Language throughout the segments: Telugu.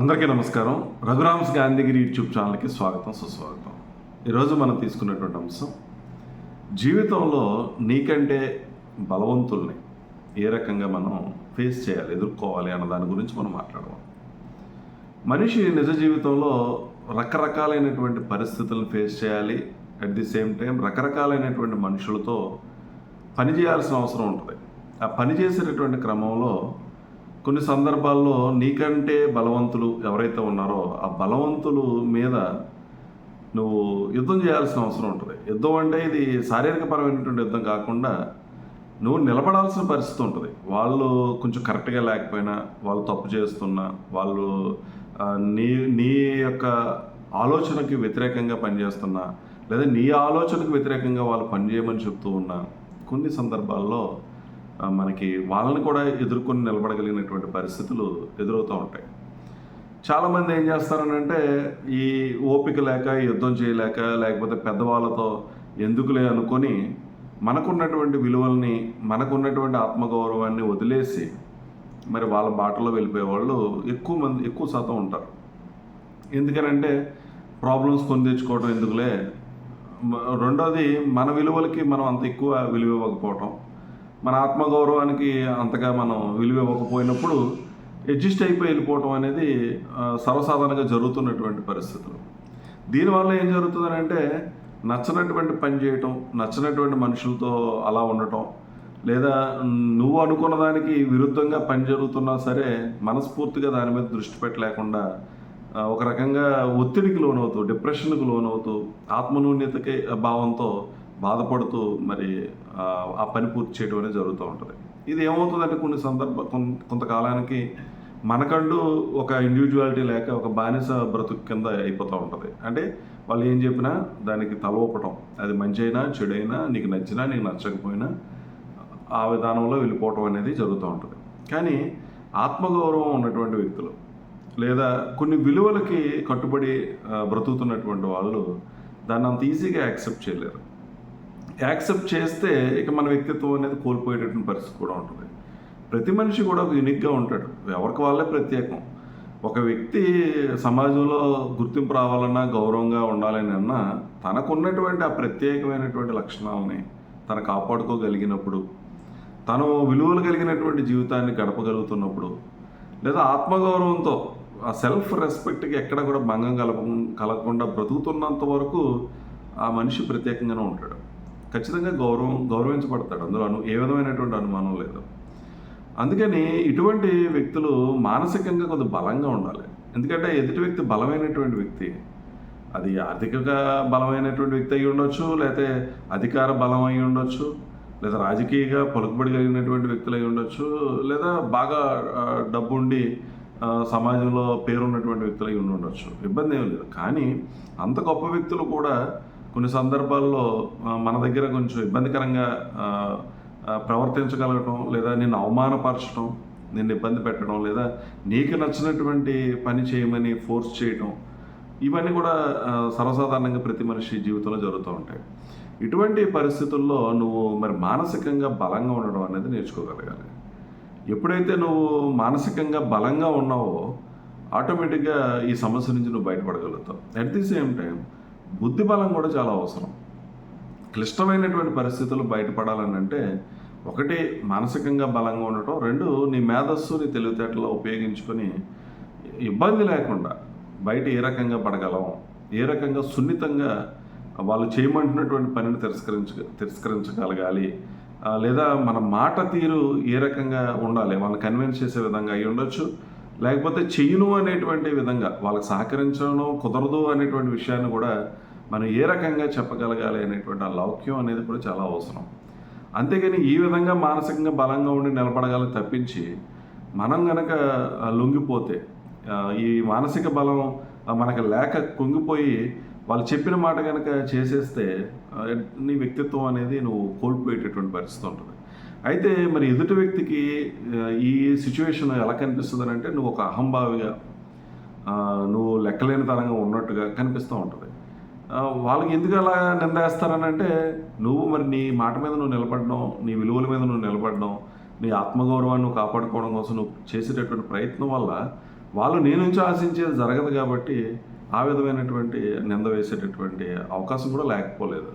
అందరికీ నమస్కారం. రఘురామ్స్ గాంధీగిరి యూట్యూబ్ ఛానల్కి స్వాగతం సుస్వాగతం. ఈరోజు మనం తీసుకున్నటువంటి అంశం జీవితంలో నీకంటే బలవంతుల్ని ఏ రకంగా మనం ఫేస్ చేయాలి ఎదుర్కోవాలి అన్న దాని గురించి మనం మాట్లాడదాం. మనిషి నిజ జీవితంలో రకరకాలైనటువంటి పరిస్థితులను ఫేస్ చేయాలి. అట్ ది సేమ్ టైం రకరకాలైనటువంటి మనుషులతో పని చేయాల్సిన అవసరం ఉంటుంది. ఆ పని చేసేటటువంటి క్రమంలో కొన్ని సందర్భాల్లో నీకంటే బలవంతులు ఎవరైతే ఉన్నారో ఆ బలవంతులు మీద నువ్వు యుద్ధం చేయాల్సిన అవసరం ఉంటుంది. యుద్ధం అంటే ఇది శారీరకపరమైనటువంటి యుద్ధం కాకుండా నువ్వు నిలబడాల్సిన పరిస్థితి ఉంటుంది. వాళ్ళు కొంచెం కరెక్ట్గా లేకపోయినా వాళ్ళు తప్పు చేస్తున్నా వాళ్ళు నీ నీ యొక్క ఆలోచనకి వ్యతిరేకంగా పనిచేస్తున్నా లేదా నీ ఆలోచనకు వ్యతిరేకంగా వాళ్ళు పనిచేయమని చెప్తూ ఉన్నా కొన్ని సందర్భాల్లో మనకి వాళ్ళని కూడా ఎదుర్కొని నిలబడగలిగినటువంటి పరిస్థితులు ఎదురవుతూ ఉంటాయి. చాలామంది ఏం చేస్తారనంటే ఈ ఓపిక లేక యుద్ధం చేయలేక లేకపోతే పెద్దవాళ్ళతో ఎందుకులే అనుకొని మనకున్నటువంటి విలువల్ని మనకున్నటువంటి ఆత్మగౌరవాన్ని వదిలేసి మరి వాళ్ళ బాటలో వెళ్ళిపోయే వాళ్ళు ఎక్కువ మంది ఎక్కువ శాతం ఉంటారు. ఎందుకనంటే ప్రాబ్లమ్స్ కొని తెచ్చుకోవడం ఎందుకులే? రెండోది మన విలువలకి మనం అంత ఎక్కువ విలువ ఇవ్వకపోవటం. మన ఆత్మగౌరవానికి అంతగా మనం విలువ ఇవ్వకపోయినప్పుడు అడ్జస్ట్ అయిపోయి వెళ్ళిపోవటం అనేది సర్వసాధారణంగా జరుగుతున్నటువంటి పరిస్థితులు. దీనివల్ల ఏం జరుగుతుందనంటే నచ్చనటువంటి పని చేయటం నచ్చినటువంటి మనుషులతో అలా ఉండటం లేదా నువ్వు అనుకున్న దానికి విరుద్ధంగా పని జరుగుతున్నా సరే మనస్ఫూర్తిగా దాని మీద దృష్టి పెట్టలేకుండా ఒక రకంగా ఒత్తిడికి లోనవుతూ డిప్రెషన్కి లోనవుతూ ఆత్మనూన్యతకి భావంతో బాధపడుతూ మరి ఆ, పని పూర్తి చేయడం అనేది జరుగుతూ ఉంటుంది. ఇది ఏమవుతుందంటే కొన్ని సందర్భ కొంతకాలానికి మనకంటూ ఒక ఇండివిజువాలిటీ లేక ఒక బానిస బ్రతుకు కింద అయిపోతూ ఉంటుంది. అంటే వాళ్ళు ఏం చెప్పినా దానికి తలవపటం అది మంచి అయినా చెడైనా నీకు నచ్చినా నీకు నచ్చకపోయినా ఆ విధానంలో వెళ్ళిపోవటం అనేది జరుగుతూ ఉంటుంది. కానీ ఆత్మగౌరవం ఉన్నటువంటి వ్యక్తులు లేదా కొన్ని విలువలకి కట్టుబడి బ్రతుకుతున్నటువంటి వాళ్ళు దాన్ని అంత ఈజీగా యాక్సెప్ట్ చేయలేరు. యాక్సెప్ట్ చేస్తే ఇక మన వ్యక్తిత్వం అనేది కోల్పోయేటటువంటి పరిస్థితి కూడా ఉంటుంది. ప్రతి మనిషి కూడా ఒక యూనిక్గా ఉంటాడు. ఎవరికి వాళ్ళే ప్రత్యేకం. ఒక వ్యక్తి సమాజంలో గుర్తింపు రావాలన్నా గౌరవంగా ఉండాలని అన్నా తనకున్నటువంటి ఆ ప్రత్యేకమైనటువంటి లక్షణాలని తను కాపాడుకోగలిగినప్పుడు తను విలువలు కలిగినటువంటి జీవితాన్ని గడపగలుగుతున్నప్పుడు లేదా ఆత్మగౌరవంతో ఆ సెల్ఫ్ రెస్పెక్ట్కి ఎక్కడ కూడా భంగం కలప కలగకుండా బ్రతుకుతున్నంత వరకు ఆ మనిషి ప్రత్యేకంగానే ఉంటాడు. ఖచ్చితంగా గౌరవం గౌరవించబడతాడు. అందులో అను ఏ విధమైనటువంటి అనుమానం లేదు. అందుకని ఇటువంటి వ్యక్తులు మానసికంగా కొంత బలంగా ఉండాలి. ఎందుకంటే ఎదుటి వ్యక్తి బలమైనటువంటి వ్యక్తి అది ఆర్థికంగా బలమైనటువంటి వ్యక్తి అయి ఉండొచ్చు లేకపోతే అధికార బలం అయి ఉండొచ్చు లేదా రాజకీయంగా పలుకుబడి కలిగినటువంటి వ్యక్తులు అయి ఉండొచ్చు లేదా బాగా డబ్బు ఉండి సమాజంలో పేరున్నటువంటి వ్యక్తులు అయి ఉండి ఉండొచ్చు. ఇబ్బంది ఏం లేదు. కానీ అంత గొప్ప వ్యక్తులు కూడా కొన్ని సందర్భాల్లో మన దగ్గర కొంచెం ఇబ్బందికరంగా ప్రవర్తించగలగటం లేదా నిన్ను అవమానపరచడం నిన్ను ఇబ్బంది పెట్టడం లేదా నీకు నచ్చినటువంటి పని చేయమని ఫోర్స్ చేయటం ఇవన్నీ కూడా సర్వసాధారణంగా ప్రతి మనిషి జీవితంలో జరుగుతూ ఉంటాయి. ఇటువంటి పరిస్థితుల్లో నువ్వు మరి మానసికంగా బలంగా ఉండడం అనేది నేర్చుకోగలగాలి. ఎప్పుడైతే నువ్వు మానసికంగా బలంగా ఉన్నావో ఆటోమేటిక్గా ఈ సమస్య నుంచి నువ్వు బయటపడగలుగుతావు. అట్ ది సేమ్ టైం బుద్ధి బలం కూడా చాలా అవసరం. క్లిష్టమైనటువంటి పరిస్థితులు బయటపడాలని అంటే ఒకటి మానసికంగా బలంగా ఉండటం రెండు నీ మేధస్సు నీ తెలివితేటలో ఉపయోగించుకొని ఇబ్బంది లేకుండా బయట ఏ రకంగా పడగలం ఏ రకంగా సున్నితంగా వాళ్ళు చేయమంటున్నటువంటి పనిని తిరస్కరించ తిరస్కరించగలగాలి. లేదా మన మాట తీరు ఏ రకంగా ఉండాలి వాళ్ళని కన్విన్స్ చేసే విధంగా అయి ఉండొచ్చు లేకపోతే చెయ్యను అనేటువంటి విధంగా వాళ్ళకి సహకరించడం కుదరదు అనేటువంటి విషయాన్ని కూడా మనం ఏ రకంగా చెప్పగలగాలి అనేటువంటి ఆ లౌక్యం అనేది కూడా చాలా అవసరం. అంతేగాని ఈ విధంగా మానసికంగా బలంగా ఉండి నిలబడగల తప్పించి మనం గనక లొంగిపోతే ఈ మానసిక బలం మనకు లేక కుంగిపోయి వాళ్ళు చెప్పిన మాట కనుక చేసేస్తే నీ వ్యక్తిత్వం అనేది నువ్వు కోల్పోయేటటువంటి పరిస్థితి ఉంటుంది. అయితే మరి ఎదుటి వ్యక్తికి ఈ సిచ్యువేషన్ ఎలా కనిపిస్తుంది అంటే నువ్వు ఒక అహంభావిగా నువ్వు లెక్కలేని తరంగా ఉన్నట్టుగా కనిపిస్తూ ఉంటుంది. వాళ్ళకి ఎందుకు అలా నిందేస్తారని అంటే నువ్వు మరి నీ మాట మీద నువ్వు నిలబడడం నీ విలువల మీద నువ్వు నిలబడడం నీ ఆత్మగౌరవాన్ని నువ్వు కాపాడుకోవడం కోసం నువ్వు చేసేటటువంటి ప్రయత్నం వల్ల వాళ్ళు నీ నుంచి ఆశించేది జరగదు కాబట్టి ఆ విధమైనటువంటి నింద వేసేటటువంటి అవకాశం కూడా లేకపోలేదు.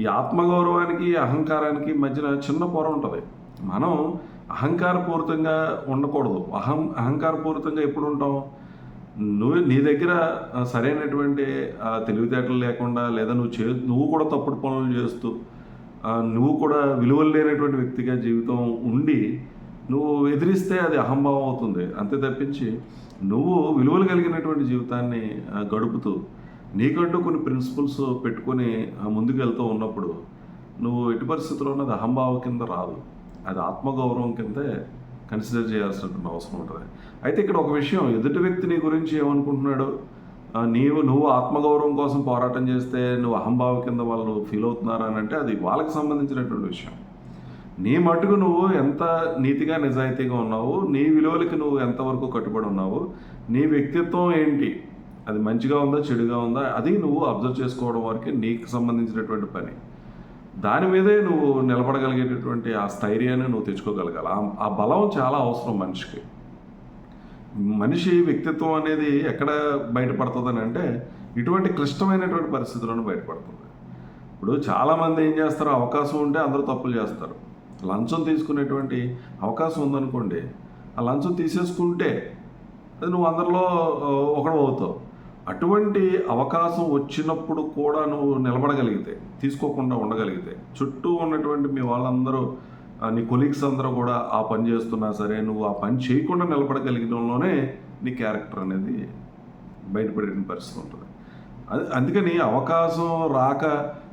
ఈ ఆత్మగౌరవానికి అహంకారానికి మధ్యన చిన్న పొర ఉంటుంది. మనం అహంకారపూరితంగా ఉండకూడదు. అహం అహంకారపూరితంగా ఎప్పుడు ఉంటాం? నువ్వు నీ దగ్గర సరైనటువంటి తెలివితేటలు లేకుండా లేదా నువ్వు చే నువ్వు కూడా తప్పుడు పనులు చేస్తూ నువ్వు కూడా విలువలు లేనటువంటి వ్యక్తిగా జీవితం ఉండి నువ్వు ఎదిరిస్తే అది అహంభావం అవుతుంది. అంతే తప్పించి నువ్వు విలువలు కలిగినటువంటి జీవితాన్ని గడుపుతూ నీకంటూ కొన్ని ప్రిన్సిపల్స్ పెట్టుకొని ముందుకు వెళ్తూ ఉన్నప్పుడు నువ్వు ఎట్టి పరిస్థితుల్లో ఉన్నది అహంభావం కింద రాదు. అది ఆత్మగౌరవం కిందే కన్సిడర్ చేయాల్సినటువంటి అవసరం ఉంటుంది. అయితే ఇక్కడ ఒక విషయం ఎదుటి వ్యక్తి నీ గురించి ఏమనుకుంటున్నాడు? నీవు నువ్వు ఆత్మగౌరవం కోసం పోరాటం చేస్తే నువ్వు అహంభావ కింద వాళ్ళు ఫీల్ అవుతున్నారా అని అంటే అది వాళ్ళకి సంబంధించినటువంటి విషయం. నీ మటుకు నువ్వు ఎంత నీతిగా నిజాయితీగా ఉన్నావు నీ విలువలకి నువ్వు ఎంతవరకు కట్టుబడి ఉన్నావు నీ వ్యక్తిత్వం ఏంటి? అది మంచిగా ఉందా చెడుగా ఉందా అది నువ్వు అబ్జర్వ్ చేసుకోవడం వరకే నీకు సంబంధించినటువంటి పని. దాని మీదే నువ్వు నిలబడగలిగేటటువంటి ఆ స్థైర్యాన్ని నువ్వు తెచ్చుకోగలగాలి. ఆ- బలం చాలా అవసరం మనిషికి. మనిషి వ్యక్తిత్వం అనేది ఎక్కడ బయటపడుతుందని అంటే ఇటువంటి క్లిష్టమైనటువంటి పరిస్థితులను బయటపడుతుంది. ఇప్పుడు చాలామంది ఏం చేస్తారు? అవకాశం ఉంటే అందరూ తప్పులు చేస్తారు. లంచం తీసుకునేటువంటి అవకాశం ఉందనుకోండి ఆ లంచం తీసేసుకుంటే అది నువ్వు అందరిలో ఒకడు అవుతావు. అటువంటి అవకాశం వచ్చినప్పుడు కూడా నువ్వు నిలబడగలిగితే తీసుకోకుండా ఉండగలిగితే చుట్టూ ఉన్నటువంటి మీ వాళ్ళందరూ నీ కొలీగ్స్ అందరూ కూడా ఆ పని చేస్తున్నా సరే నువ్వు ఆ పని చేయకుండా నిలబడగలిగడంలోనే నీ క్యారెక్టర్ అనేది బయటపడిన పరిస్థితి ఉంటుంది. అది అందుకని అవకాశం రాక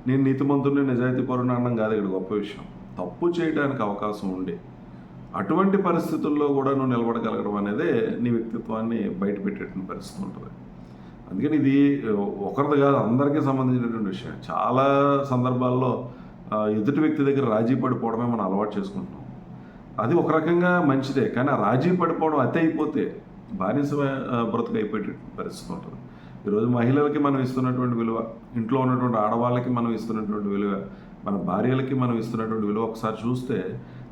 నేను నీతిమంతుడిని నిజాయితీ పరుని అనడం కాదు ఇక్కడ గొప్ప విషయం. తప్పు చేయడానికి అవకాశం ఉండి అటువంటి పరిస్థితుల్లో కూడా నువ్వు నిలబడగలగడం అనేది నీ వ్యక్తిత్వాన్ని బయటపెట్టేటువంటి పరిస్థితి ఉంటుంది. అందుకని ఇది ఒకరిది కాదు అందరికీ సంబంధించినటువంటి విషయం. చాలా సందర్భాల్లో ఎదుటి వ్యక్తి దగ్గర రాజీ పడిపోవడమే మనం అలవాటు చేసుకుంటున్నాం. అది ఒక రకంగా మంచిదే కానీ ఆ రాజీ పడిపోవడం అతి అయిపోతే బానిస బ్రతుకు అయిపోయే పరిస్థితి ఉంటుంది. ఈరోజు మహిళలకి మనం ఇస్తున్నటువంటి విలువ ఇంట్లో ఉన్నటువంటి ఆడవాళ్ళకి మనం ఇస్తున్నటువంటి విలువ మన భార్యలకి మనం ఇస్తున్నటువంటి విలువ ఒకసారి చూస్తే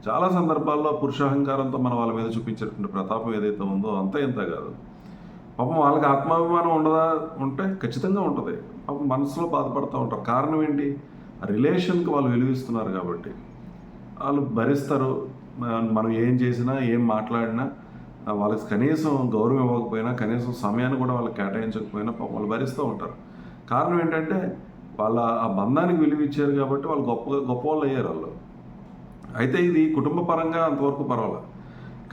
చాలా సందర్భాల్లో పురుషాహంకారంతో మనం వాళ్ళ మీద చూపించేటువంటి ప్రతాపం ఏదైతే ఉందో అంత ఇంత కాదు. పాపం వాళ్ళకి ఆత్మాభిమానం ఉండదా? ఉంటే ఖచ్చితంగా ఉంటుంది. పాపం మనసులో బాధపడుతూ ఉంటారు. కారణం ఏంటి? ఆ రిలేషన్కి వాళ్ళు విలువిస్తున్నారు కాబట్టి. వాళ్ళు భరిస్తారు. మనం ఏం చేసినా ఏం మాట్లాడినా వాళ్ళకి కనీసం గౌరవం ఇవ్వకపోయినా కనీసం సమయాన్ని కూడా వాళ్ళకి కేటాయించకపోయినా పాపం వాళ్ళు భరిస్తూ ఉంటారు. కారణం ఏంటంటే వాళ్ళ ఆ బంధానికి విలువ ఇచ్చారు కాబట్టి వాళ్ళు గొప్ప గొప్ప వాళ్ళు అయ్యారు వాళ్ళు. అయితే ఇది కుటుంబ పరంగా అంతవరకు పర్వాలేదు.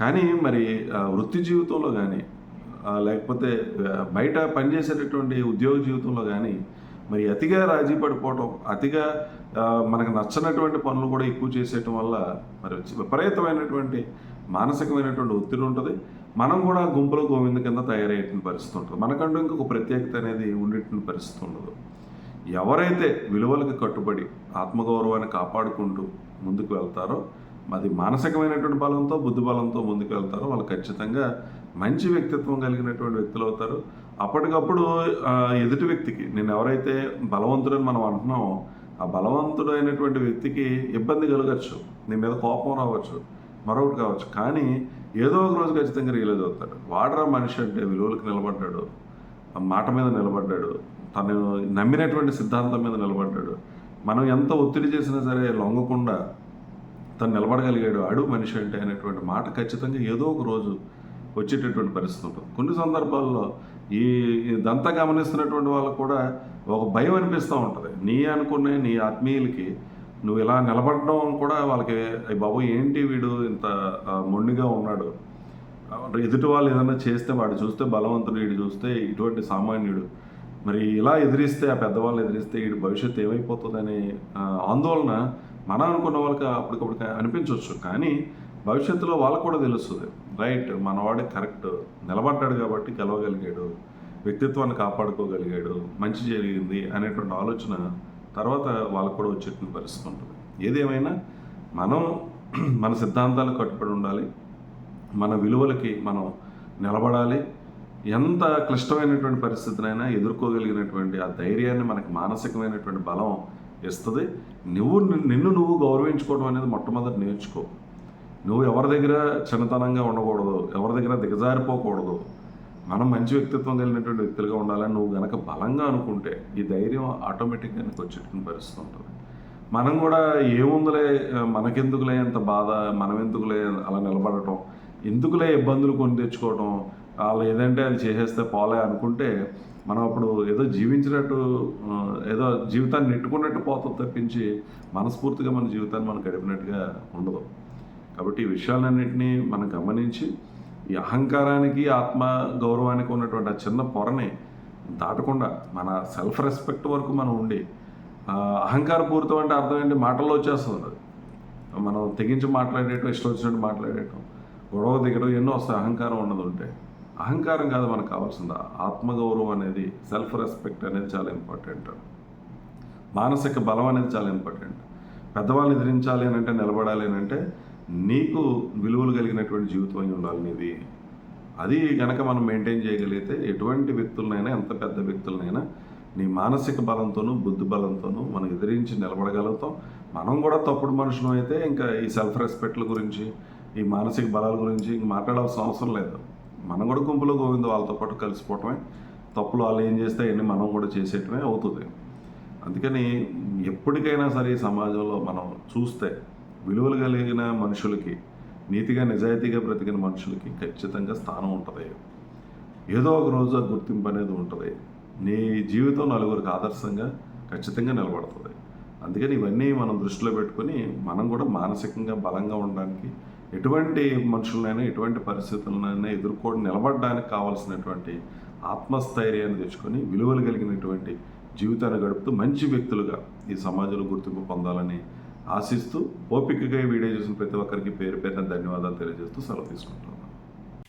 కానీ మరి వృత్తి జీవితంలో కానీ లేకపోతే బయట పనిచేసేటటువంటి ఉద్యోగ జీవితంలో కానీ మరి అతిగా రాజీ పడిపోవటం అతిగా మనకు నచ్చనటువంటి పనులు కూడా ఎక్కువ చేసేయటం వల్ల మరి విపరీతమైనటువంటి మానసికమైనటువంటి ఒత్తిడి ఉంటుంది. మనం కూడా గుంపులో గోవింద కింద తయారయ్యేటువంటి పరిస్థితి ఉంటుంది. మనకంటూ ఇంకొక ప్రత్యేకత అనేది ఉండేటువంటి పరిస్థితి ఉండదు. ఎవరైతే విలువలకు కట్టుబడి ఆత్మగౌరవాన్ని కాపాడుకుంటూ ముందుకు వెళ్తారో అది మానసికమైనటువంటి బలంతో బుద్ధి బలంతో ముందుకెళ్తారో వాళ్ళు ఖచ్చితంగా మంచి వ్యక్తిత్వం కలిగినటువంటి వ్యక్తులు అవుతారు. అప్పటికప్పుడు ఎదుటి వ్యక్తికి నేను ఎవరైతే బలవంతుడని మనం అంటున్నామో ఆ బలవంతుడైనటువంటి వ్యక్తికి ఇబ్బంది కలగచ్చు. నీ మీద కోపం రావచ్చు మరొకటి కావచ్చు. కానీ ఏదో ఒక రోజు ఖచ్చితంగా రియలైజ్ అవుతాడు. వాడరా మనిషి అంటే విలువలకు నిలబడ్డాడు. ఆ మాట మీద నిలబడ్డాడు. తను నమ్మినటువంటి సిద్ధాంతం మీద నిలబడ్డాడు. మనం ఎంత ఒత్తిడి చేసినా సరే లొంగకుండా తను నిలబడగలిగాడు. అడు మనిషి అంటే అనేటువంటి మాట ఖచ్చితంగా ఏదో ఒక రోజు వచ్చేటటువంటి పరిస్థితి ఉంటుంది. కొన్ని సందర్భాల్లో ఈ ఇదంతా గమనిస్తున్నటువంటి వాళ్ళకు కూడా ఒక భయం అనిపిస్తూ ఉంటుంది. నీ అనుకునే నీ ఆత్మీయులకి నువ్వు ఇలా నిలబడడం కూడా వాళ్ళకి "అయ్ బాబు ఏంటి వీడు ఇంత మొండిగా ఉన్నాడు? ఎదుటి వాళ్ళు ఏదైనా చేస్తే వాడు చూస్తే బలవంతుడు వీడు చూస్తే ఇటువంటి సామాన్యుడు. మరి ఇలా ఎదిరిస్తే ఆ పెద్దవాళ్ళు ఎదిరిస్తే వీడి భవిష్యత్తు ఏమైపోతుందని ఆందోళన మనం అనుకున్న వాళ్ళకి అప్పటికప్పుడు అనిపించవచ్చు కానీ భవిష్యత్తులో వాళ్ళకు కూడా తెలుస్తుంది. రైట్ మనవాడే కరెక్ట్ నిలబడ్డాడు కాబట్టి గెలవగలిగాడు వ్యక్తిత్వాన్ని కాపాడుకోగలిగాడు మంచి జరిగింది అనేటువంటి ఆలోచన తర్వాత వాళ్ళకు కూడా వచ్చేటువంటి పరిస్థితి ఉంటుంది. ఏదేమైనా మనం మన సిద్ధాంతాలు కట్టుబడి ఉండాలి మన విలువలకి మనం నిలబడాలి ఎంత క్లిష్టమైనటువంటి పరిస్థితినైనా ఎదుర్కోగలిగినటువంటి ఆ ధైర్యాన్ని మనకు మానసికమైనటువంటి బలం ఇస్తుంది. నువ్వు నిన్ను నువ్వు గౌరవించుకోవడం అనేది మొట్టమొదటి నేర్చుకో. నువ్వు ఎవరి దగ్గర చిన్నతనంగా ఉండకూడదు ఎవరి దగ్గర దిగజారిపోకూడదు. మనం మంచి వ్యక్తిత్వం కలిగినటువంటి వ్యక్తులుగా ఉండాలని నువ్వు గనక బలంగా అనుకుంటే ఈ ధైర్యం ఆటోమేటిక్గా నీకు వచ్చేటువంటి పరిస్థితి ఉంటుంది మనం కూడా ఏముందిలే మనకెందుకులే అంత బాధ మనం ఎందుకులే అలా నిలబడటం ఎందుకులే ఇబ్బందులు కొని తెచ్చుకోవటం వాళ్ళు ఏదంటే అది చేసేస్తే పోలే అనుకుంటే మనం అప్పుడు ఏదో జీవించినట్టు ఏదో జీవితాన్ని నెట్టుకున్నట్టు పోతుంది తప్పించి మనస్ఫూర్తిగా మన జీవితాన్ని మనం గడిపినట్టుగా ఉండదు. కాబట్టి ఈ విషయాలన్నింటినీ మనం గమనించి ఈ అహంకారానికి ఆత్మ గౌరవానికి ఉన్నటువంటి ఆ చిన్న పొరని దాటకుండా మన సెల్ఫ్ రెస్పెక్ట్ వరకు మనం ఉండి అహంకారపూరితం అంటే అర్థం ఏంటి? మాటల్లో వచ్చేస్తుంది. అది మనం తెగించి మాట్లాడేయటం ఇష్టం వచ్చినట్టు మాట్లాడేయటం గొడవ దిగడం ఎన్నో వస్తాయి. అహంకారం ఉన్నది ఉంటే. అహంకారం కాదు మనకు కావాల్సింది. ఆత్మగౌరవం అనేది సెల్ఫ్ రెస్పెక్ట్ అనేది చాలా ఇంపార్టెంట్ మానసిక బలం అనేది చాలా ఇంపార్టెంట్ పెద్దవాళ్ళని ఎదిరించాలి అని అంటే నిలబడాలి అని అంటే నీకు విలువలు కలిగినటువంటి జీవితం అయి ఉండాలి నీది. అది కనుక మనం మెయింటైన్ చేయగలిగితే ఎటువంటి వ్యక్తులనైనా ఎంత పెద్ద వ్యక్తులనైనా నీ మానసిక బలంతోనూ బుద్ధి బలంతోనూ మనం ఎదిరించి నిలబడగలుగుతాం. మనం కూడా తప్పుడు మనుషులు అయితే ఇంకా ఈ సెల్ఫ్ రెస్పెక్ట్ల గురించి ఈ మానసిక బలాల గురించి ఇంక మాట్లాడాల్సిన అవసరం లేదు. మనం కూడా గుంపులో గోవింద వాళ్ళతో పాటు కలిసిపోవటమే. తప్పులు వాళ్ళు ఏం చేస్తే అవన్నీ మనం కూడా చేసేటమే అవుతుంది. అందుకని ఎప్పటికైనా సరే సమాజంలో మనం చూస్తే విలువలు కలిగిన మనుషులకి నీతిగా నిజాయితీగా బ్రతికిన మనుషులకి ఖచ్చితంగా స్థానం ఉంటుంది. ఏదో ఒక రోజు ఆ గుర్తింపు అనేది ఉంటుంది. నీ జీవితం నలుగురికి ఆదర్శంగా ఖచ్చితంగా నిలబడుతుంది. అందుకని ఇవన్నీ మనం దృష్టిలో పెట్టుకొని మనం కూడా మానసికంగా బలంగా ఉండడానికి ఎటువంటి మనుషులనైనా ఎటువంటి పరిస్థితులనైనా ఎదుర్కోవడం నిలబడడానికి కావాల్సినటువంటి ఆత్మస్థైర్యాన్ని తెచ్చుకొని విలువలు కలిగినటువంటి జీవితాన్ని గడుపుతూ మంచి వ్యక్తులుగా ఈ సమాజంలో గుర్తింపు పొందాలని ఆశిస్తూ ఓపికగా ఈ వీడియో చూసిన ప్రతి ఒక్కరికి పేరు పేరున ధన్యవాదాలు తెలియజేస్తూ సెలవు తీసుకుంటాం